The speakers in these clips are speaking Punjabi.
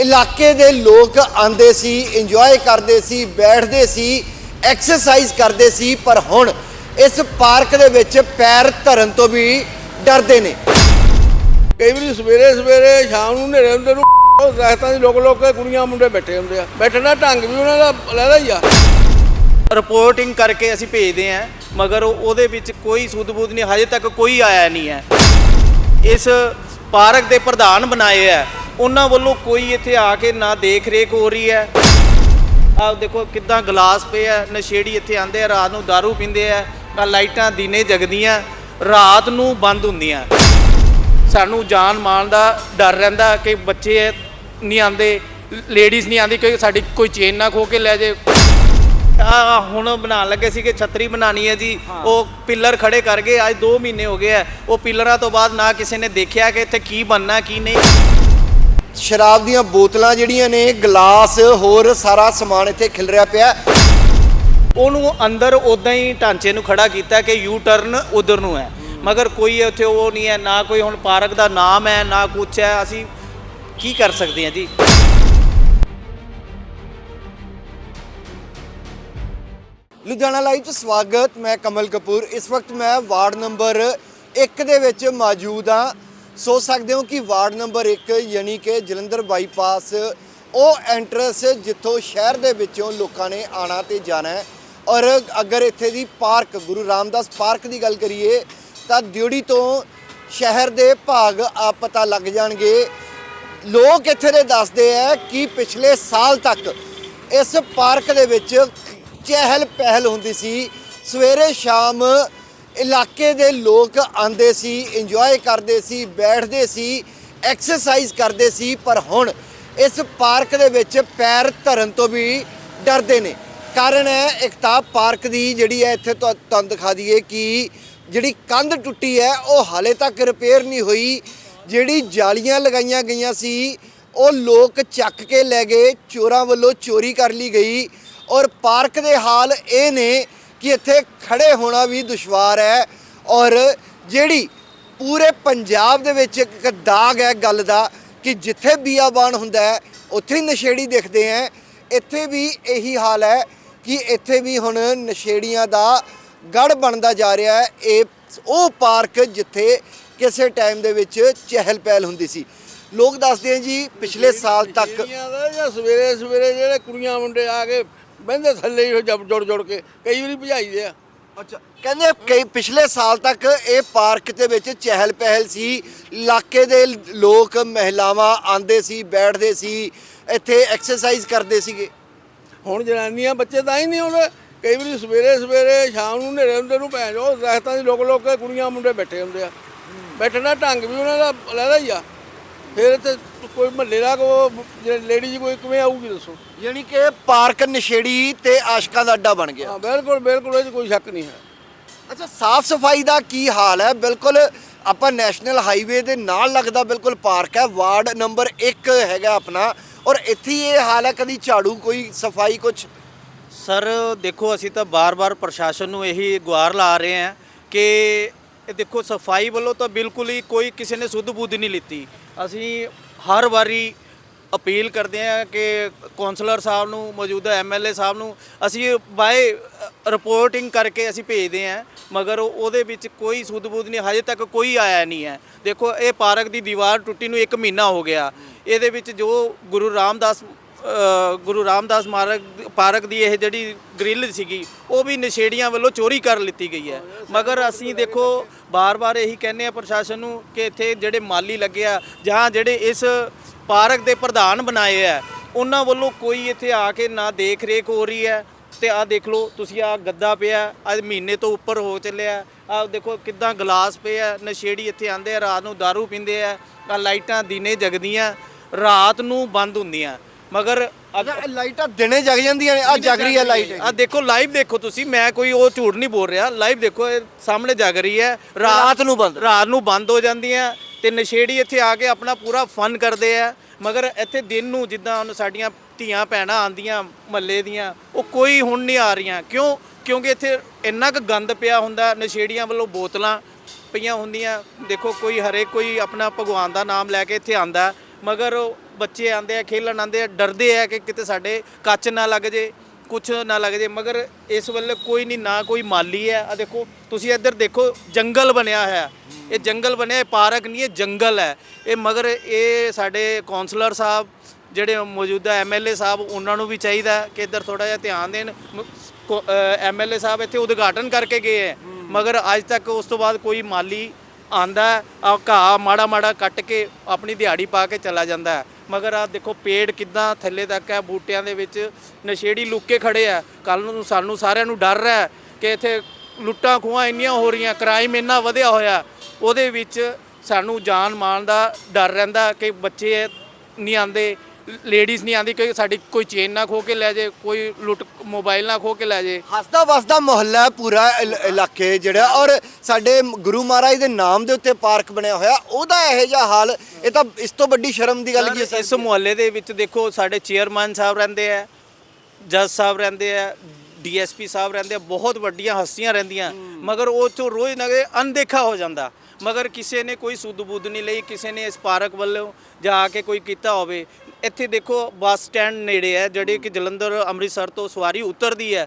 ਇਲਾਕੇ ਦੇ ਲੋਕ ਆਂਦੇ ਸੀ ਇੰਜੋਏ ਕਰਦੇ ਸੀ ਬੈਠਦੇ ਸੀ ਐਕਸਰਸਾਈਜ਼ ਕਰਦੇ ਸੀ ਪਰ ਹੁਣ ਇਸ ਪਾਰਕ ਦੇ ਵਿੱਚ ਪੈਰ ਧਰਨ ਤੋਂ ਵੀ ਡਰਦੇ ਨੇ। ਕਈ ਵਾਰੀ ਸਵੇਰੇ ਸਵੇਰੇ ਸ਼ਾਮ ਨੂੰ ਹਨੇਰੇ ਹੁੰਦੇ ਨੂੰ ਦਰਖਤਾਂ ਦੀ ਲੋਕ ਲੋਕ ਕੁੜੀਆਂ ਮੁੰਡੇ ਬੈਠੇ ਹੁੰਦੇ ਆ। ਬੈਠਣ ਢੰਗ ਵੀ ਉਹਨਾਂ ਦਾ ਲੈਦਾ ਹੀ ਆ। ਰਿਪੋਰਟਿੰਗ ਕਰਕੇ ਅਸੀਂ ਭੇਜਦੇ ਆਂ ਮਗਰ ਉਹ- ਉਹਦੇ ਵਿੱਚ ਕੋਈ ਸੁੱਧ-ਬੁੱਧ ਨਹੀਂ ਹਜੇ ਤੱਕ ਕੋਈ ਆਇਆ ਨਹੀਂ ਹੈ। ਇਸ ਪਾਰਕ ਦੇ ਪ੍ਰਧਾਨ ਬਣਾਏ ਆ ਉਹਨਾਂ ਵੱਲੋਂ ਕੋਈ ਇੱਥੇ ਆ ਕੇ ਨਾ ਦੇਖ ਰੇਖ ਹੋ ਰਹੀ ਹੈ। ਆਹ ਦੇਖੋ ਕਿੱਦਾਂ ਗਲਾਸ ਪਏ ਆ ਨਸ਼ੇੜੀ ਇੱਥੇ ਆਂਦੇ ਆ ਰਾਤ ਨੂੰ दारू ਪੀਂਦੇ ਆ ਆ ਲਾਈਟਾਂ ਦਿਨੇ ਜਗਦੀਆਂ ਰਾਤ ਨੂੰ ਬੰਦ ਹੁੰਦੀਆਂ। ਸਾਨੂੰ ਜਾਨ ਮਾਲ ਦਾ ਡਰ ਰਹਿੰਦਾ ਕਿ ਬੱਚੇ ਨਹੀਂ ਆਂਦੇ ਲੇਡੀਜ਼ ਨਹੀਂ ਆਂਦੀ ਕਿ ਸਾਡੀ ਕੋਈ ਚੇਨ ਨਾ ਖੋ ਕੇ ਲੈ ਜੇ। ਆ ਹੁਣ ਬਣਾਉਣ ਲੱਗੇ ਸੀ ਕਿ ਛਤਰੀ ਬਣਾਣੀ ਹੈ ਜੀ। ਉਹ ਪਿੱਲਰ ਖੜੇ ਕਰ ਗਏ ਅੱਜ 2 ਮਹੀਨੇ ਹੋ ਗਏ ਆ। ਉਹ ਪਿੱਲਰਾਂ ਤੋਂ ਬਾਅਦ ਨਾ ਕਿਸੇ ਨੇ ਦੇਖਿਆ ਕਿ ਇੱਥੇ ਕੀ ਬਣਨਾ ਕੀ ਨਹੀਂ। ਸ਼ਰਾਬ ਦੀਆਂ ਬੋਤਲਾਂ ਜਿਹੜੀਆਂ ਨੇ, ਗਲਾਸ, ਹੋਰ ਸਾਰਾ ਸਮਾਨ ਇੱਥੇ ਖਿਲਰਿਆ ਪਿਆ। ਉਹਨੂੰ ਅੰਦਰ ਉਦਾਂ ਹੀ ਢਾਂਚੇ ਨੂੰ ਖੜਾ ਕੀਤਾ ਕਿ ਯੂ ਟਰਨ ਉਧਰ ਨੂੰ ਹੈ। ਮਗਰ ਕੋਈ ਉੱਥੇ ਉਹ ਨਹੀਂ ਹੈ, ਨਾ ਕੋਈ ਹੁਣ ਪਾਰਕ ਦਾ ਨਾਮ ਹੈ, ਨਾ ਕੁਛ ਹੈ। ਅਸੀਂ ਕੀ ਕਰ ਸਕਦੇ ਹਾਂ ਜੀ? ਲੁਧਿਆਣਾ ਲਾਈਵ 'ਚ ਸਵਾਗਤ, ਮੈਂ ਕਮਲ ਕਪੂਰ। ਇਸ ਵਕਤ ਮੈਂ ਵਾਰਡ ਨੰਬਰ 1 ਦੇ ਵਿੱਚ ਮੌਜੂਦ ਹਾਂ। ਸੋਚ ਸਕਦੇ ਹੋ ਕਿ ਵਾਰਡ ਨੰਬਰ 1 ਯਾਨੀ ਕਿ ਜਲੰਧਰ ਬਾਈਪਾਸ, ਉਹ ਐਂਟਰਸ ਜਿੱਥੋਂ ਸ਼ਹਿਰ ਦੇ ਵਿੱਚੋਂ ਲੋਕਾਂ ਨੇ ਆਣਾ ਤੇ ਜਾਣਾ ਹੈ। ਔਰ ਅਗਰ ਇੱਥੇ ਦੀ ਪਾਰਕ, ਗੁਰੂ ਰਾਮਦਾਸ ਪਾਰਕ ਦੀ ਗੱਲ ਕਰੀਏ, ਤਾਂ ਦਿਉੜੀ ਤੋਂ ਸ਼ਹਿਰ ਦੇ ਭਾਗ ਆ ਪਤਾ ਲੱਗ ਜਾਣਗੇ। ਲੋਕ ਇੱਥੇ ਦੇ ਦੱਸਦੇ ਆ ਕਿ ਪਿਛਲੇ ਸਾਲ ਤੱਕ ਇਸ ਪਾਰਕ ਦੇ ਵਿੱਚ ਚਹਿਲ ਪਹਿਲ ਹੁੰਦੀ ਸੀ। ਸਵੇਰੇ ਸ਼ਾਮ ਇਲਾਕੇ ਦੇ ਲੋਕ ਆਂਦੇ ਸੀ ਇੰਜੋਏ ਕਰਦੇ ਸੀ, ਬੈਠਦੇ ਸੀ ਐਕਸਰਸਾਈਜ਼ ਕਰਦੇ ਸੀ, ਪਰ ਹੁਣ ਇਸ ਪਾਰਕ ਦੇ ਵਿੱਚ ਪੈਰ ਧਰਨ ਤੋਂ ਵੀ ਡਰਦੇ ਨੇ। ਕਾਰਨ ਹੈ, ਇੱਕ ਤਾਂ ਪਾਰਕ ਦੀ ਜਿਹੜੀ ਹੈ, ਇੱਥੇ ਤੁਹਾਨੂੰ ਦਿਖਾ ਦਈਏ ਕਿ ਜਿਹੜੀ ਕੰਧ ਟੁੱਟੀ ਹੈ, ਉਹ ਹਾਲੇ ਤੱਕ ਰਿਪੇਅਰ ਨਹੀਂ ਹੋਈ। ਜਿਹੜੀ ਜਾਲੀਆਂ ਲਗਾਈਆਂ ਗਈਆਂ ਸੀ, ਉਹ ਲੋਕ ਚੱਕ ਕੇ ਲੈ ਗਏ, ਚੋਰਾਂ ਵੱਲੋਂ ਚੋਰੀ ਕਰ ਲਈ ਗਈ। ਔਰ ਪਾਰਕ ਦੇ ਹਾਲ ਇਹ ਨੇ ਕਿ ਇੱਥੇ ਖੜੇ ਹੋਣਾ ਵੀ ਦੁਸ਼ਵਾਰ ਹੈ ਔਰ ਜਿਹੜੀ ਪੂਰੇ ਪੰਜਾਬ ਦੇ ਵਿੱਚ ਇੱਕ ਦਾਗ ਹੈ ਗੱਲ ਦਾ ਕਿ ਜਿੱਥੇ ਬੀਆਬਾਨ ਹੁੰਦਾ ਹੈ, ਉੱਥੇ ਹੀ ਨਸ਼ੇੜੀ ਦਿਖਦੇ ਹੈ। ਇੱਥੇ ਵੀ ਇਹੀ ਹਾਲ ਹੈ ਕਿ ਇੱਥੇ ਵੀ ਹੁਣ ਨਸ਼ੇੜੀਆਂ ਦਾ ਗੜ ਬਣਦਾ ਜਾ ਰਿਹਾ ਹੈ। ਇਹ ਉਹ ਪਾਰਕ ਜਿੱਥੇ ਕਿਸੇ ਟਾਈਮ ਦੇ ਵਿੱਚ ਚਹਿਲ ਪਹਿਲ ਹੁੰਦੀ ਸੀ। ਲੋਕ ਦੱਸਦੇ ਆ ਜੀ, ਪਿਛਲੇ ਸਾਲ ਤੱਕ ਜਾਂ ਸਵੇਰੇ ਸਵੇਰੇ ਜਿਹੜੇ ਕੁੜੀਆਂ ਮੁੰਡੇ ਆ ਕੇ ਬਹਿੰਦੇ ਥੱਲੇ ਹੀ ਜਬ ਜੁੜ ਜੁੜ ਕੇ ਕਈ ਵਾਰੀ ਭਜਾਈਦੇ ਆ। ਅੱਛਾ ਕਹਿੰਦੇ ਕਈ ਪਿਛਲੇ ਸਾਲ ਤੱਕ ਇਹ ਪਾਰਕ ਦੇ ਵਿੱਚ ਚਹਿਲ ਪਹਿਲ ਸੀ ਇਲਾਕੇ ਦੇ ਲੋਕ ਮਹਿਲਾਵਾਂ ਆਂਦੇ ਸੀ ਬੈਠਦੇ ਸੀ ਇੱਥੇ ਐਕਸਰਸਾਈਜ਼ ਕਰਦੇ ਸੀਗੇ। ਹੁਣ ਜਨਾਨੀਆਂ ਬੱਚੇ ਤਾਂ ਹੀ ਨਹੀਂ ਆਉਂਦੇ। ਕਈ ਵਾਰੀ ਸਵੇਰੇ ਸਵੇਰੇ ਸ਼ਾਮ ਨੂੰ ਹਨੇਰੇ ਹੁੰਦੇ ਨੂੰ ਭੈਣ ਉਹ ਦਰਖਤਾਂ ਦੀ ਲੋਕ ਲੋਕ ਕੁੜੀਆਂ ਮੁੰਡੇ ਬੈਠੇ ਹੁੰਦੇ ਆ। ਬੈਠਣ ਢੰਗ ਵੀ ਉਹਨਾਂ ਦਾ ਲੈਦਾ ਹੀ ਆ। ਫਿਰ ਤੇ ਕੋਈ ਮਹੱਲੇ ਦਾ ਕੋ ਲੇਡੀ ਕੋਈ ਕਿਵੇਂ ਆਊਗੀ ਦੱਸੋ? ਯਾਨੀ ਕਿ ਪਾਰਕ ਨਸ਼ੇੜੀ ਤੇ ਆਸ਼ਕਾਂ ਦਾ ਅੱਡਾ ਬਣ ਗਿਆ। ਹਾਂ ਬਿਲਕੁਲ ਬਿਲਕੁਲ ਇਹ 'ਚ ਕੋਈ ਸ਼ੱਕ ਨਹੀਂ ਹੈ। ਅੱਛਾ ਸਾਫ਼ ਸਫ਼ਾਈ ਦਾ ਕੀ ਹਾਲ ਹੈ? ਬਿਲਕੁਲ ਆਪਾਂ ਨੈਸ਼ਨਲ ਹਾਈਵੇ ਦੇ ਨਾਲ ਲੱਗਦਾ ਬਿਲਕੁਲ ਪਾਰਕ ਹੈ ਵਾਰਡ ਨੰਬਰ 1 ਹੈਗਾ ਆਪਣਾ। ਔਰ ਇੱਥੇ ਹੀ ਇਹ ਹਾਲ ਹੈ ਕਦੀ ਝਾੜੂ ਕੋਈ ਸਫ਼ਾਈ ਕੁਝ ਸਰ ਦੇਖੋ ਅਸੀਂ ਤਾਂ ਬਾਰ-ਬਾਰ ਪ੍ਰਸ਼ਾਸਨ ਨੂੰ ਇਹੀ ਗੁਹਾਰ ਲਾ ਰਹੇ ਹਾਂ ਕਿ ਇਹ ਦੇਖੋ, ਸਫ਼ਾਈ ਵੱਲੋਂ ਤਾਂ ਬਿਲਕੁਲ ਹੀ ਕੋਈ ਕਿਸੇ ਨੇ ਸੁੱਧ ਬੁੱਧ ਨਹੀਂ ਲਿੱਤੀ। ਅਸੀਂ ਹਰ ਵਾਰੀ ਅਪੀਲ ਕਰਦੇ ਹਾਂ ਕਿ ਕੌਂਸਲਰ ਸਾਹਿਬ ਨੂੰ, ਮੌਜੂਦਾ ਐਮਐਲਏ ਸਾਹਿਬ ਨੂੰ ਅਸੀਂ ਬਾਏ ਰਿਪੋਰਟਿੰਗ ਕਰਕੇ ਅਸੀਂ ਭੇਜਦੇ ਹਾਂ, ਮਗਰ ਉਹਦੇ ਵਿੱਚ ਕੋਈ ਸੁੱਧ ਬੁੱਧ ਨਹੀਂ, ਹਜੇ ਤੱਕ ਕੋਈ ਆਇਆ ਨਹੀਂ ਹੈ। ਦੇਖੋ, ਇਹ ਪਾਰਕ ਦੀ ਦੀਵਾਰ ਟੁੱਟੀ ਨੂੰ 1 ਮਹੀਨਾ ਹੋ ਗਿਆ। ਇਹਦੇ ਵਿੱਚ ਜੋ ਗੁਰੂ ਰਾਮਦਾਸ ਗੁਰੂ ਰਾਮਦਾਸ ਮਾਰਗ ਪਾਰਕ ਦੀ ਇਹ ਜਿਹੜੀ ਗ੍ਰਿਲ ਸੀਗੀ, ਉਹ ਵੀ ਨਸ਼ੇੜੀਆਂ ਵੱਲੋਂ ਚੋਰੀ ਕਰ ਲਿੱਤੀ ਗਈ ਹੈ। ਮਗਰ ਅਸੀਂ ਦੇਖੋ, ਬਾਰ-ਬਾਰ ਇਹੀ ਕਹਿੰਦੇ ਆ ਪ੍ਰਸ਼ਾਸਨ ਨੂੰ ਕਿ ਇੱਥੇ ਜਿਹੜੇ ਮਾਲੀ ਲੱਗੇ ਆ ਜਾਂ ਜਿਹੜੇ ਇਸ ਪਾਰਕ ਦੇ ਪ੍ਰਧਾਨ ਬਣਾਏ ਆ, ਉਹਨਾਂ ਵੱਲੋਂ ਕੋਈ ਇੱਥੇ ਆ ਕੇ ਨਾ ਦੇਖ ਰੇਖ ਹੋ ਰਹੀ ਹੈ। ਤੇ ਆਹ ਦੇਖ ਲਓ, ਤੁਸੀਂ ਆਹ ਗੱਦਾ ਪਿਆ, ਅੱਜ ਮਹੀਨੇ ਤੋਂ ਉੱਪਰ ਹੋ ਚੱਲਿਆ। ਆਹ ਦੇਖੋ ਕਿੱਦਾਂ ਗਲਾਸ ਪਏ ਆ, ਨਸ਼ੇੜੀ ਇੱਥੇ ਆਂਦੇ ਆ, ਰਾਤ ਨੂੰ दारू ਪੀਂਦੇ ਆ, ਆਹ ਲਾਈਟਾਂ ਦਿਨੇ ਜਗਦੀਆਂ, ਰਾਤ ਨੂੰ ਬੰਦ ਹੁੰਦੀਆਂ। ਮਗਰ ਅਗ- ਇਹ ਲਾਈਟਾਂ ਦਿਨੇ ਜਗ ਜਾਂਦੀਆਂ ਨੇ ਆ ਜਗ ਰਹੀ ਹੈ ਲਾਈਟ ਆ ਦੇਖੋ ਲਾਈਵ ਦੇਖੋ ਤੁਸੀਂ ਮੈਂ ਕੋਈ ਉਹ ਝੂਠ ਨਹੀਂ ਬੋਲ ਰਿਹਾ। ਲਾਈਵ ਦੇਖੋ ਇਹ ਸਾਹਮਣੇ ਜਗ ਰਹੀ ਹੈ। ਰਾਤ ਨੂੰ ਬੰਦ। ਰਾਤ ਨੂੰ ਬੰਦ ਹੋ ਜਾਂਦੀਆਂ। ਤੇ ਨਸ਼ੇੜੀ ਇੱਥੇ ਆ ਕੇ ਆਪਣਾ ਪੂਰਾ ਫਨ ਕਰਦੇ ਆ। ਮਗਰ ਇੱਥੇ ਦਿਨ ਨੂੰ ਜਿੱਦਾਂ ਹੁਣ ਸਾਡੀਆਂ ਧੀਆਂ ਭੈਣਾਂ ਆਂਦੀਆਂ ਮਹੱਲੇ ਦੀਆਂ ਉਹ ਕੋਈ ਹੁਣ ਨਹੀਂ ਆ ਰਹੀਆਂ। ਕਿਉਂ? ਕਿਉਂਕਿ ਇੱਥੇ ਇੰਨਾ ਕੁ ਗੰਦ ਪਿਆ ਹੁੰਦਾ ਨਸ਼ੇੜੀਆਂ ਵੱਲੋਂ ਬੋਤਲਾਂ ਪਈਆਂ ਹੁੰਦੀਆਂ। ਦੇਖੋ ਕੋਈ ਹਰੇਕ ਕੋਈ ਆਪਣਾ ਭਗਵਾਨ ਦਾ ਨਾਮ ਲੈ ਕੇ ਇੱਥੇ ਆਂਦਾ ਮਗਰ ਬੱਚੇ ਆਂਦੇ ਆ, ਖੇਲਣ ਆਂਦੇ ਆ, ਡਰਦੇ ਆ ਕਿ ਕਿਤੇ ਸਾਡੇ ਕੱਚ ਨਾ ਲੱਗ ਜੇ, ਕੁਛ ਨਾ ਲੱਗ ਜੇ, ਮਗਰ ਇਸ ਵੇਲੇ ਕੋਈ ਨਹੀਂ, ਨਾ ਕੋਈ ਮਾਲੀ ਹੈ। ਆ ਦੇਖੋ, ਤੁਸੀਂ ਇੱਧਰ ਦੇਖੋ, ਜੰਗਲ ਬਣਿਆ ਹੋਇਆ। ਇਹ ਜੰਗਲ ਬਣਿਆ, ਇਹ ਪਾਰਕ ਨਹੀਂ, ਇਹ ਜੰਗਲ ਹੈ। ਇਹ ਮਗਰ ਇਹ ਸਾਡੇ ਕਾਉਂਸਲਰ ਸਾਹਿਬ, ਜਿਹੜੇ ਮੌਜੂਦਾ ਐਮਐਲਏ ਸਾਹਿਬ, ਉਹਨਾਂ ਨੂੰ ਵੀ ਚਾਹੀਦਾ ਕਿ ਇੱਧਰ ਥੋੜਾ ਜਿਹਾ ਧਿਆਨ ਦੇਣ। ਐਮਐਲਏ ਸਾਹਿਬ ਇੱਥੇ ਉਦਘਾਟਨ ਕਰਕੇ ਗਏ ਹੈ। ਮਗਰ ਅੱਜ ਤੱਕ ਉਸ ਤੋਂ ਬਾਅਦ ਕੋਈ ਮਾਲੀ ਆਂਦਾ ਆ ਘਾਹ ਮਾੜਾ ਮਾੜਾ ਕੱਟ ਕੇ ਆਪਣੀ ਦਿਹਾੜੀ ਪਾ ਕੇ ਚਲਾ ਜਾਂਦਾ ਹੈ। ਮਗਰ ਆ ਦੇਖੋ ਪੇੜ ਕਿੱਦਾਂ ਥੱਲੇ ਤੱਕ ਹੈ, ਬੂਟਿਆਂ ਦੇ ਵਿੱਚ ਨਸ਼ੇੜੀ ਲੁੱਕੇ ਖੜੇ ਆ ਕੱਲ ਨੂੰ ਸਾਨੂੰ ਸਾਰਿਆਂ ਨੂੰ ਡਰ ਹੈ ਕਿ ਇੱਥੇ ਲੁੱਟਾਂ ਖੋਹਾਂ ਇੰਨੀਆਂ ਹੋ ਰਹੀਆਂ ਕ੍ਰਾਈਮ ਇੰਨਾ ਵਧਿਆ ਹੋਇਆ ਉਹਦੇ ਵਿੱਚ ਸਾਨੂੰ ਜਾਨ ਮਾਲ ਦਾ ਡਰ ਰਹਿੰਦਾ ਕਿ ਬੱਚੇ ਨਹੀਂ ਆਂਦੇ ਲੇਡੀਜ਼ ਨਹੀਂ ਆਂਦੀ ਕਿ ਸਾਡੀ ਕੋਈ ਚੇਨ ਨਾ ਖੋ ਕੇ ਲੈ ਜੇ ਕੋਈ ਲੁੱਟ ਮੋਬਾਈਲ ਨਾ ਖੋ ਕੇ ਲੈ ਜੇ। ਹੱਸਦਾ ਵਸਦਾ ਮੁਹੱਲਾ ਹੈ ਪੂਰਾ ਇਲ- ਇਲਾਕੇ ਜਿਹੜਾ ਔਰ ਸਾਡੇ ਗੁਰੂ ਮਹਾਰਾਜ ਦੇ ਨਾਮ ਦੇ ਉੱਤੇ ਪਾਰਕ ਬਣਿਆ ਹੋਇਆ ਉਹਦਾ ਇਹੋ ਜਿਹਾ ਹਾਲ ਇਹ ਤਾਂ ਇਸ ਤੋਂ ਵੱਡੀ ਸ਼ਰਮ ਦੀ ਗੱਲ ਕੀ ਹੈ ਇਸ ਮੁਹੱਲੇ ਦੇ ਵਿੱਚ ਦੇਖੋ ਸਾਡੇ ਚੇਅਰਮੈਨ ਸਾਹਿਬ ਰਹਿੰਦੇ ਆ ਜੱਜ ਸਾਹਿਬ ਰਹਿੰਦੇ ਆ ਡੀਐਸਪੀ ਸਾਹਿਬ ਰਹਿੰਦੇ ਆ ਬਹੁਤ ਵੱਡੀਆਂ ਹਸਤੀਆਂ ਰਹਿੰਦੀਆਂ। ਮਗਰ ਉਹ ਤੋਂ ਰੋਜ਼ ਨਗੇ ਅਣਦੇਖਾ ਹੋ ਜਾਂਦਾ। ਮਗਰ ਕਿਸੇ ਨੇ ਕੋਈ ਸੁੱਧ ਬੁੱਧ ਨਹੀਂ ਲਈ ਕਿਸੇ ਨੇ ਇਸ ਪਾਰਕ ਵੱਲੋਂ ਜਾ ਕੇ ਕੋਈ ਕੀਤਾ ਹੋਵੇ। ਇੱਥੇ ਦੇਖੋ ਬੱਸ ਸਟੈਂਡ ਨੇੜੇ ਹੈ, ਜਿਹੜੇ ਕਿ ਜਲੰਧਰ, ਅੰਮ੍ਰਿਤਸਰ ਤੋਂ ਸਵਾਰੀ ਉਤਰਦੀ ਹੈ।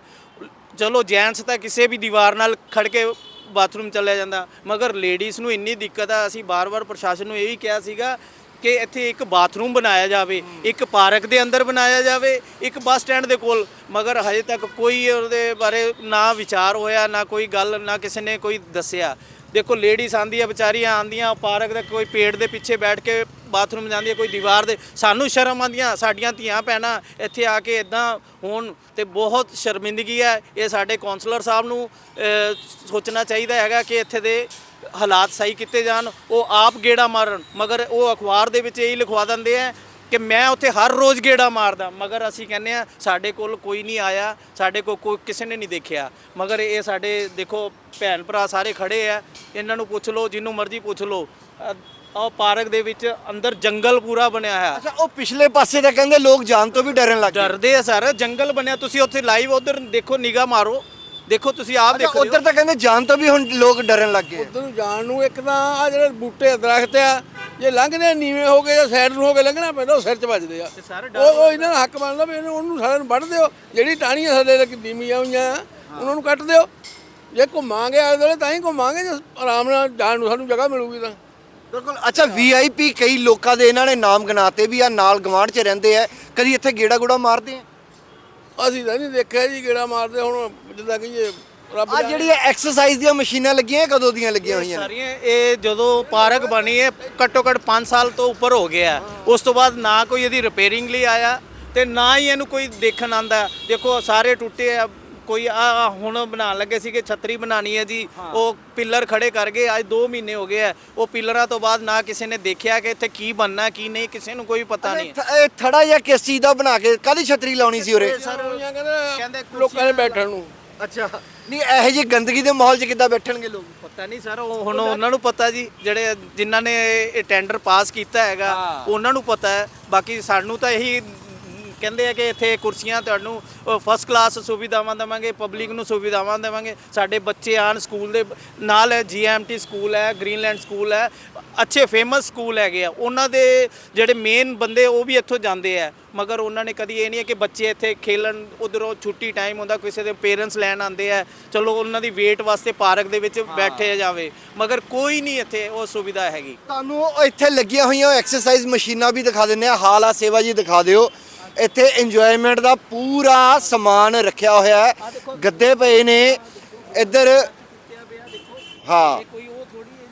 ਚਲੋ ਜੈਂਟਸ ਤਾਂ ਕਿਸੇ ਵੀ ਦੀਵਾਰ ਨਾਲ ਖੜ ਕੇ ਬਾਥਰੂਮ ਚੱਲਿਆ ਜਾਂਦਾ, ਮਗਰ ਲੇਡੀਜ਼ ਨੂੰ ਇੰਨੀ ਦਿੱਕਤ ਆ, ਅਸੀਂ ਬਾਰ-ਬਾਰ ਪ੍ਰਸ਼ਾਸਨ ਨੂੰ ਇਹ ਵੀ ਕਿਹਾ ਸੀਗਾ ਕਿ ਇੱਥੇ ਇੱਕ ਬਾਥਰੂਮ ਬਣਾਇਆ ਜਾਵੇ, ਇੱਕ ਪਾਰਕ ਦੇ ਅੰਦਰ ਬਣਾਇਆ ਜਾਵੇ, ਇੱਕ ਬੱਸ ਸਟੈਂਡ ਦੇ ਕੋਲ। ਮਗਰ ਹਜੇ ਤੱਕ ਕੋਈ ਉਹਦੇ ਬਾਰੇ ਨਾ ਵਿਚਾਰ ਹੋਇਆ, ਨਾ ਕੋਈ ਗੱਲ, ਨਾ ਕਿਸੇ ਨੇ ਕੋਈ ਦੱਸਿਆ। ਦੇਖੋ ਲੇਡੀਜ਼ ਆਂਦੀਆਂ ਵਿਚਾਰੀਆਂ ਆਂਦੀਆਂ ਪਾਰਕ ਦੇ ਕੋਈ ਪੇੜ ਦੇ ਪਿੱਛੇ ਬੈਠ ਕੇ ਬਾਥਰੂਮ ਜਾਂਦੀ ਹੈ, ਕੋਈ ਦੀਵਾਰ ਦੇ, ਸਾਨੂੰ ਸ਼ਰਮ ਆਉਂਦੀਆਂ ਸਾਡੀਆਂ ਧੀਆਂ ਭੈਣਾਂ ਇੱਥੇ ਆ ਕੇ ਇਦਾਂ ਹੋਣ ਤੇ ਬਹੁਤ ਸ਼ਰਮਿੰਦਗੀ ਹੈ। ਇਹ ਸਾਡੇ ਕਾਉਂਸਲਰ ਸਾਹਿਬ ਨੂੰ ਸੋਚਣਾ ਚਾਹੀਦਾ ਹੈਗਾ ਕਿ ਇੱਥੇ ਦੇ ਹਾਲਾਤ ਸਹੀ ਕੀਤੇ ਜਾਣ, ਉਹ ਆਪ ਗੇੜਾ ਮਾਰਨ, ਮਗਰ ਉਹ ਅਖਬਾਰ ਦੇ ਵਿੱਚ ਇਹੀ ਲਿਖਵਾ ਦਿੰਦੇ ਆ ਕਿ ਮੈਂ ਉੱਥੇ ਹਰ ਰੋਜ਼ ਗੇੜਾ ਮਾਰਦਾ, ਮਗਰ ਅਸੀਂ ਕਹਿੰਦੇ ਆ, ਸਾਡੇ ਕੋਲ ਕੋਈ ਨਹੀਂ ਆਇਆ, ਸਾਡੇ ਕੋਲ ਕੋਈ, ਕਿਸੇ ਨੇ ਨਹੀਂ ਦੇਖਿਆ। ਮਗਰ ਇਹ ਸਾਡੇ, ਦੇਖੋ, ਭੈਣ ਭਰਾ ਸਾਰੇ ਖੜੇ ਆ, ਇਹਨਾਂ ਨੂੰ ਪੁੱਛ ਲਓ, ਜਿਹਨੂੰ ਮਰਜ਼ੀ ਪੁੱਛ ਲਓ। ਉਹ ਪਾਰਕ ਦੇ ਵਿੱਚ ਅੰਦਰ ਜੰਗਲ ਪੂਰਾ ਬਣਿਆ ਹੈ ਅੱਛਾ ਉਹ ਪਿਛਲੇ ਪਾਸੇ ਤਾਂ ਕਹਿੰਦੇ ਲੋਕ ਜਾਨ ਤੋਂ ਵੀ ਡਰਨ ਲੱਗ ਗਏ। ਡਰਦੇ ਆ ਸਰ ਜੰਗਲ ਬਣਿਆ ਤੁਸੀਂ ਉੱਥੇ ਲਾਈਵ ਉਧਰ ਦੇਖੋ ਨਿਗਾਹ ਮਾਰੋ। ਦੇਖੋ ਤੁਸੀਂ ਆਪ ਦੇਖੋ। ਉਧਰ ਤਾਂ ਕਹਿੰਦੇ ਜਾਨ ਤੋਂ ਵੀ ਹੁਣ ਲੋਕ ਡਰਨ ਲੱਗ ਗਏ। ਉਧਰ ਨੂੰ ਜਾਣ ਨੂੰ ਇੱਕ ਤਾਂ ਆ ਜਿਹੜੇ ਬੂਟੇ ਦਰਖਤ ਆ ਜੇ ਲੰਘਦੇ ਨੀਵੇਂ ਹੋ ਗਏ ਜਾਂ ਸਾਈਡ ਨੂੰ ਹੋ ਕੇ ਲੰਘਣਾ ਪੈਂਦਾ ਉਹ ਸਿਰ 'ਚ ਵੱਜਦੇ ਆ। ਸਾਰੇ ਉਹ ਉਹ ਇਹਨਾਂ ਦਾ ਹੱਕ ਬਣਦਾ ਵੀ ਇਹਨੂੰ ਉਹਨੂੰ ਸਾਰਿਆਂ ਨੂੰ ਵੱਢ ਦਿਓ। ਜਿਹੜੀ ਟਾਹਣੀਆਂ ਥੱਲੇ ਲੱਗੀ ਨੀਵੀਆਂ ਹੋਈਆਂ ਉਹਨਾਂ ਨੂੰ ਕੱਟ ਦਿਓ। ਜੇ ਘੁੰਮਾਂਗੇ ਆਲੇ ਦੁਆਲੇ ਤਾਂ ਹੀ ਘੁੰਮਾਂਗੇ ਜੇ ਆਰਾਮ ਨਾਲ ਜਾਣ ਨੂੰ ਸਾਨੂੰ ਜਗ੍ਹਾ ਮਿਲੂਗੀ ਤਾਂ। ਬਿਲਕੁਲ। ਅੱਛਾ ਵੀਆਈਪੀ ਕਈ ਲੋਕਾਂ ਦੇ ਇਹਨਾਂ ਨੇ ਨਾਮ ਗਨਾਤੇ ਵੀ ਆ ਨਾਲ ਗਵਾਂਢ 'ਚ ਰਹਿੰਦੇ ਆ। ਕਦੀ ਇੱਥੇ ਗੇੜਾ ਗੁੜਾ ਮਾਰਦੇ ਆ? ਅਸੀਂ ਤਾਂ ਨਹੀਂ ਦੇਖਿਆ ਜੀ ਗੇੜਾ ਮਾਰਦੇ ਹੁਣ ਜਿੱਦਾਂ ਕਹੀਏ ਰੱਬ ਆ ਜਿਹੜੀਆਂ ਐਕਸਰਸਾਈਜ਼ ਦੀਆਂ ਮਸ਼ੀਨਾਂ ਲੱਗੀਆਂ ਇਹ ਕਦੋਂ ਦੀਆਂ ਲੱਗੀਆਂ ਹੋਈਆਂ ਨੇ? ਸਾਰੀਆਂ ਇਹ ਜਦੋਂ ਪਾਰਕ ਬਣੀ ਹੈ ਘੱਟੋ ਘੱਟ 5 ਸਾਲ ਤੋਂ ਉੱਪਰ ਹੋ ਗਿਆ। ਉਸ ਤੋਂ ਬਾਅਦ ਨਾ ਕੋਈ ਇਹਦੀ ਰਿਪੇਅਰਿੰਗ ਲਈ ਆਇਆ ਤੇ ਨਾ ਹੀ ਇਹਨੂੰ ਕੋਈ ਦੇਖਣ ਆਂਦਾ ਦੇਖੋ ਸਾਰੇ ਟੁੱਟੇ ਆ ਕੋਈ ਆ ਹੁਣ ਬਣਾਉਣ ਲੱਗੇ ਸੀ ਕਿ ਛਤਰੀ ਬਣਾਣੀ ਹੈ ਜੀ। ਉਹ ਪਿੱਲਰ ਖੜੇ ਕਰ ਗਏ ਅੱਜ 2 ਮਹੀਨੇ ਹੋ ਗਏ ਆ। ਉਹ ਪਿੱਲਰਾਂ ਤੋਂ ਬਾਅਦ ਨਾ ਕਿਸੇ ਨੇ ਦੇਖਿਆ ਕਿ ਇੱਥੇ ਕੀ ਬਣਨਾ ਕੀ ਨਹੀਂ ਕਿਸੇ ਨੂੰ ਕੋਈ ਪਤਾ ਨਹੀਂ। ਇਹ ਥੜਾ ਜਿਹਾ ਕਿਸ ਚੀਜ਼ ਦਾ ਬਣਾ ਕੇ ਕਾਦੀ ਛਤਰੀ ਲਾਉਣੀ ਸੀ ਉਰੇ? ਕਹਿੰਦੇ ਲੋਕਾਂ ਨੇ ਬੈਠਣ ਨੂੰ। ਅੱਛਾ। ਨਹੀਂ ਇਹੋ ਜਿਹੀ ਗੰਦਗੀ ਦੇ ਮਾਹੌਲ 'ਚ ਕਿੱਦਾਂ ਬੈਠਣਗੇ ਲੋਕ? ਪਤਾ ਨਹੀਂ ਸਰ ਉਹ ਹੁਣ ਉਹਨਾਂ ਨੂੰ ਪਤਾ ਜੀ ਜਿਹੜੇ ਜਿਨ੍ਹਾਂ ਨੇ ਇਹ ਟੈਂਡਰ ਪਾਸ ਕੀਤਾ ਹੈਗਾ ਉਹਨਾਂ ਨੂੰ ਪਤਾ ਹੈ। ਬਾਕੀ ਸਾਨੂੰ ਤਾਂ ਇਹੀ ਕਹਿੰਦੇ ਆ ਕਿ ਇੱਥੇ ਕੁਰਸੀਆਂ ਤੁਹਾਨੂੰ ਫਸਟ ਕਲਾਸ ਸੁਵਿਧਾਵਾਂ ਦੇਵਾਂਗੇ ਪਬਲਿਕ ਨੂੰ ਸੁਵਿਧਾਵਾਂ ਦੇਵਾਂਗੇ। ਸਾਡੇ ਬੱਚੇ ਆਣ ਸਕੂਲ ਦੇ ਨਾਲ ਹੈ ਜੀਐਮਟੀ ਸਕੂਲ ਹੈ ਗ੍ਰੀਨਲੈਂਡ ਸਕੂਲ ਹੈ ਅੱਛੇ ਫੇਮਸ ਸਕੂਲ ਹੈਗੇ ਆ। ਉਹਨਾਂ ਦੇ ਜਿਹੜੇ ਮੇਨ ਬੰਦੇ ਉਹ ਵੀ ਇੱਥੋਂ ਜਾਂਦੇ ਆ। ਮਗਰ ਉਹਨਾਂ ਨੇ ਕਦੀ ਇਹ ਨਹੀਂ ਹੈ ਕਿ ਬੱਚੇ ਇੱਥੇ ਖੇਲਣ ਉਧਰੋਂ ਛੁੱਟੀ ਟਾਈਮ ਹੁੰਦਾ ਕਿਸੇ ਦੇ ਪੇਰੈਂਟਸ ਲੈਣ ਆਉਂਦੇ ਆ। ਚਲੋ ਉਹਨਾਂ ਦੀ ਵੇਟ ਵਾਸਤੇ ਪਾਰਕ ਦੇ ਵਿੱਚ ਬੈਠੇ ਜਾਵੇ। ਮਗਰ ਕੋਈ ਨਹੀਂ ਇੱਥੇ ਉਹ ਸੁਵਿਧਾ ਹੈਗੀ। ਤੁਹਾਨੂੰ ਇੱਥੇ ਲੱਗੀਆਂ ਹੋਈਆਂ ਐਕਸਰਸਾਈਜ਼ ਮਸ਼ੀਨਾਂ ਵੀ ਦਿਖਾ ਦਿੰਦੇ ਆ ਹਾਲ ਆ ਸੇਵਾ ਜੀ ਦਿਖਾ ਦਿਓ। ਇੱਥੇ ਇੰਜੋਇਮੈਂਟ ਦਾ ਪੂਰਾ ਸਮਾਨ ਰੱਖਿਆ ਹੋਇਆ ਹੈ। ਗੱਦੇ ਪਏ ਨੇ। ਇੱਧਰ ਹਾਂ।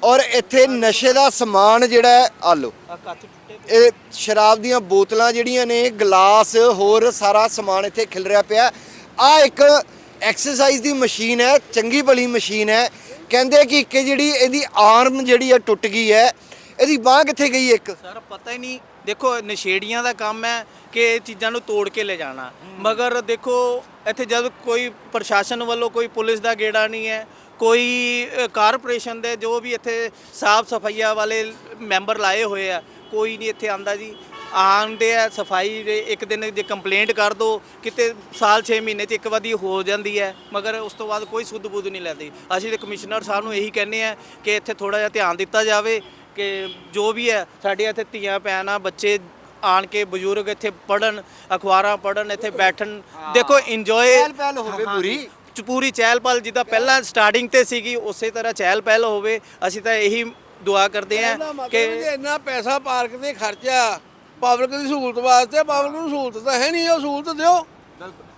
ਔਰ ਇੱਥੇ ਨਸ਼ੇ ਦਾ ਸਮਾਨ ਜਿਹੜਾ ਆ ਟੁੱਟੇ ਇਹ ਸ਼ਰਾਬ ਦੀਆਂ ਬੋਤਲਾਂ ਜਿਹੜੀਆਂ ਨੇ ਗਲਾਸ ਹੋਰ ਸਾਰਾ ਸਮਾਨ ਇੱਥੇ ਖਿਲ ਰਿਹਾ ਪਿਆ। ਆ ਇੱਕ ਐਕਸਰਸਾਈਜ਼ ਦੀ ਮਸ਼ੀਨ ਹੈ ਚੰਗੀ ਭਲੀ ਮਸ਼ੀਨ ਹੈ। ਕਹਿੰਦੇ ਕਿ ਇੱਕ ਜਿਹੜੀ ਇਹਦੀ ਆਰਮ ਜਿਹੜੀ ਹੈ ਟੁੱਟ ਗਈ ਹੈ। ਇਹਦੀ ਬਾਹ ਕਿੱਥੇ ਗਈ ਇੱਕ? ਸਰ ਪਤਾ ਹੀ ਨਹੀਂ ਦੇਖੋ ਨਸ਼ੇੜੀਆਂ ਦਾ ਕੰਮ ਹੈ ਕਿ ਇਹ ਚੀਜ਼ਾਂ ਨੂੰ ਤੋੜ ਕੇ ਲੈ ਜਾਣਾ। ਮਗਰ ਦੇਖੋ ਇੱਥੇ ਜਦ ਕੋਈ ਪ੍ਰਸ਼ਾਸਨ ਵੱਲੋਂ ਕੋਈ ਪੁਲਿਸ ਦਾ ਗੇੜਾ ਨਹੀਂ ਹੈ ਕੋਈ ਕਾਰਪੋਰੇਸ਼ਨ ਦੇ ਜੋ ਵੀ ਇੱਥੇ ਸਾਫ਼ ਸਫਾਈਆ ਵਾਲੇ ਮੈਂਬਰ ਲਾਏ ਹੋਏ ਆ ਕੋਈ ਨਹੀਂ ਇੱਥੇ ਆਂਦਾ ਜੀ। ਆਉਂਦੇ ਆ ਸਫ਼ਾਈ ਦੇ ਇੱਕ ਦਿਨ ਜੇ ਕੰਪਲੇਂਟ ਕਰ ਦੋ ਕਿਤੇ ਸਾਲ 6 ਮਹੀਨੇ ਚ ਇੱਕ ਵਾਰੀ ਹੋ ਜਾਂਦੀ ਹੈ ਮਗਰ ਉਸ ਤੋਂ ਬਾਅਦ ਕੋਈ ਸੁੱਧ ਬੁੱਧ ਨਹੀਂ ਲੈਂਦੀ। ਅਸੀਂ ਤੇ ਕਮਿਸ਼ਨਰ ਸਾਹਿਬ ਨੂੰ ਇਹੀ ਕਹਿੰਦੇ ਆ ਕਿ ਇੱਥੇ ਥੋੜਾ ਜਿਹਾ ਧਿਆਨ ਦਿੱਤਾ ਜਾਵੇ ਕਿ ਜੋ ਵੀ ਹੈ ਸਾਡੇ ਇੱਥੇ ਧੀਆਂ ਭੈਣਾਂ ਬੱਚੇ ਆਣ ਕੇ ਬਜ਼ੁਰਗ ਇੱਥੇ ਪੜਨ ਅਖਬਾਰਾਂ ਪੜਨ ਇੱਥੇ ਬੈਠਣ ਦੇਖੋ ਇੰਜੋਏ ਚਹਿਲ ਪਹਿਲ ਹੋਵੇ ਪੂਰੀ। ਪੂਰੀ ਚਹਿਲ ਪਹਿਲ ਜਿੱਦਾਂ ਪਹਿਲਾਂ ਸਟਾਰਟਿੰਗ ਤੇ ਸੀਗੀ ਉਸੇ ਤਰ੍ਹਾਂ ਚਹਿਲ ਪਹਿਲ ਹੋਵੇ। ਅਸੀਂ ਤਾਂ ਇਹੀ ਦੁਆ ਕਰਦੇ ਹਾਂ ਕਿ ਇੰਨਾ ਪੈਸਾ ਪਾਰਕ ਤੇ ਖਰਚਿਆ ਪਬਲਿਕ ਦੀ ਸਹੂਲਤ ਵਾਸਤੇ ਪਬਲਿਕ ਨੂੰ ਸਹੂਲਤ ਤਾਂ ਹੈ ਨਹੀਂ ਉਹ ਸਹੂਲਤ ਦਿਓ।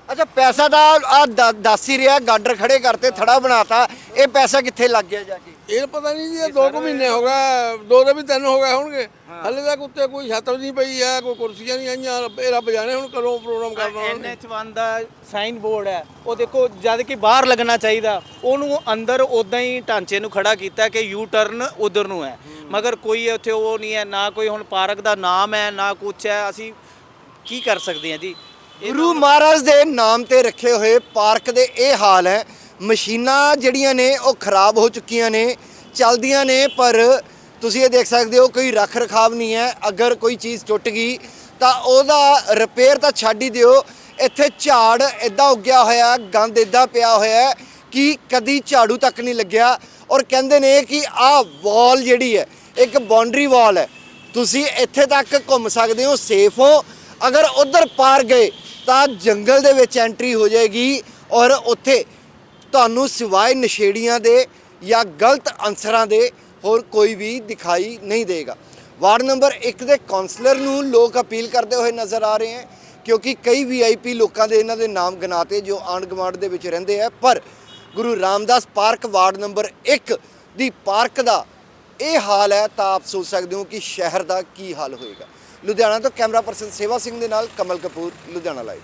ਅੱਛਾ ਪੈਸਾ ਦਾ ਆ ਦੱਸ ਹੀ ਰਿਹਾ ਗਾਡਰ ਖੜੇ ਕਰਤੇ ਥੜਾ ਬਣਾਤਾ ਇਹ ਪੈਸਾ ਕਿੱਥੇ ਲੱਗ ਗਿਆ ਜਾ ਕੇ? ਇਹ ਪਤਾ ਨਹੀਂ ਜੀ ਇਹ ਦੋ ਕੁ ਮਹੀਨੇ ਹੋ ਗਏ ਦੋ ਦੇ ਵੀ ਤਿੰਨ ਹੋ ਗਏ ਹੋਣਗੇ। ਹਲੇ ਤੱਕ ਉੱਤੇ ਕੋਈ ਛੱਤ ਵੀ ਨਹੀਂ ਪਈ ਹੈ ਕੋਈ ਕੁਰਸੀਆਂ ਨਹੀਂ ਆਈਆਂ ਇਹ ਰੱਬ ਜਾਣੇ ਹੁਣ ਕਦੋਂ ਪ੍ਰੋਗਰਾਮ ਕਰਨਾ ਉਹਨਾਂ। ਨੇ NH1 ਦਾ ਸਾਈਨ ਬੋਰਡ ਹੈ। ਉਹ ਦੇਖੋ ਜਦ ਕਿ ਬਾਹਰ ਲੱਗਣਾ ਚਾਹੀਦਾ। ਉਹਨੂੰ ਅੰਦਰ ਉਦਾਂ ਹੀ ਢਾਂਚੇ ਨੂੰ ਖੜਾ ਕੀਤਾ ਕਿ ਯੂ ਟਰਨ ਉਧਰ ਨੂੰ ਹੈ। ਮਗਰ ਕੋਈ ਉੱਥੇ ਉਹ ਨਹੀਂ ਹੈ ਨਾ ਕੋਈ ਹੁਣ ਪਾਰਕ ਦਾ ਨਾਮ ਹੈ ਨਾ ਕੁਛ ਹੈ। ਅਸੀਂ ਕੀ ਕਰ ਸਕਦੇ ਹਾਂ ਜੀ? ਗੁਰੂ ਮਹਾਰਾਜ ਦੇ ਨਾਮ ਤੇ ਰੱਖੇ ਹੋਏ ਪਾਰਕ ਦੇ ਇਹ ਹਾਲ ਹੈ ਮਸ਼ੀਨਾਂ ਜਿਹੜੀਆਂ ਨੇ ਉਹ ਖਰਾਬ ਹੋ ਚੁੱਕੀਆਂ ਨੇ, ਚੱਲਦੀਆਂ ਨੇ, ਪਰ ਤੁਸੀਂ ਇਹ ਦੇਖ ਸਕਦੇ ਹੋ ਕੋਈ ਰੱਖ ਰਖਾਵ ਨਹੀਂ ਹੈ। ਅਗਰ ਕੋਈ ਚੀਜ਼ ਟੁੱਟ ਗਈ, ਤਾਂ ਉਹਦਾ ਰਿਪੇਅਰ ਤਾਂ ਛੱਡ ਹੀ ਦਿਓ। ਇੱਥੇ ਝਾੜ ਇਦਾਂ ਉੱਗਿਆ ਹੋਇਆ, ਗੰਦ ਇਦਾਂ ਪਿਆ ਹੋਇਆ ਕਿ ਕਦੀ ਝਾੜੂ ਤੱਕ ਨਹੀਂ ਲੱਗਿਆ। ਔਰ ਕਹਿੰਦੇ ਨੇ ਕਿ ਆਹ ਵਾਲ ਜਿਹੜੀ ਹੈ, ਇੱਕ ਬਾਉਂਡਰੀ ਵਾਲ ਹੈ। ਤੁਸੀਂ ਇੱਥੇ ਤੱਕ ਘੁੰਮ ਸਕਦੇ ਹੋ ਸੇਫ ਹੋ। ਅਗਰ ਉਧਰ ਪਾਰ ਗਏ, ਤਾਂ ਜੰਗਲ ਦੇ ਵਿੱਚ ਐਂਟਰੀ ਹੋ ਜਾਏਗੀ ਔਰ ਉੱਥੇ ਤੁਹਾਨੂੰ ਸਿਵਾਏ ਨਸ਼ੇੜੀਆਂ ਦੇ ਜਾਂ ਗਲਤ ਅਨਸਰਾਂ ਦੇ ਹੋਰ ਕੋਈ ਵੀ ਦਿਖਾਈ ਨਹੀਂ ਦੇਗਾ। ਵਾਰਡ ਨੰਬਰ 1 ਦੇ ਕਾਉਂਸਲਰ ਨੂੰ ਲੋਕ ਅਪੀਲ ਕਰਦੇ ਹੋਏ ਨਜ਼ਰ ਆ ਰਹੇ ਹਨ ਕਿਉਂਕਿ ਕਈ ਵੀਆਈਪੀ ਲੋਕਾਂ ਦੇ ਇਹਨਾਂ ਦੇ ਨਾਮ ਗਿਨਾਤੇ ਜੋ ਆਂਡ ਗਵਾਂਡ ਦੇ ਵਿੱਚ ਰਹਿੰਦੇ ਆ ਪਰ Guru Ramdas park ward number 1 ਦੀ ਪਾਰਕ ਦਾ ਇਹ ਹਾਲ ਹੈ ਤਾਂ ਆਪ ਸੋਚ ਸਕਦੇ ਹੋ ਕਿ ਸ਼ਹਿਰ ਦਾ ਕੀ ਹਾਲ ਹੋਏਗਾ। ਲੁਧਿਆਣਾ ਤੋਂ ਕੈਮਰਾ ਪਰਸਨ ਸੇਵਾ ਸਿੰਘ ਦੇ ਨਾਲ ਕਮਲ ਕਪੂਰ, ਲੁਧਿਆਣਾ ਲਾਈਵ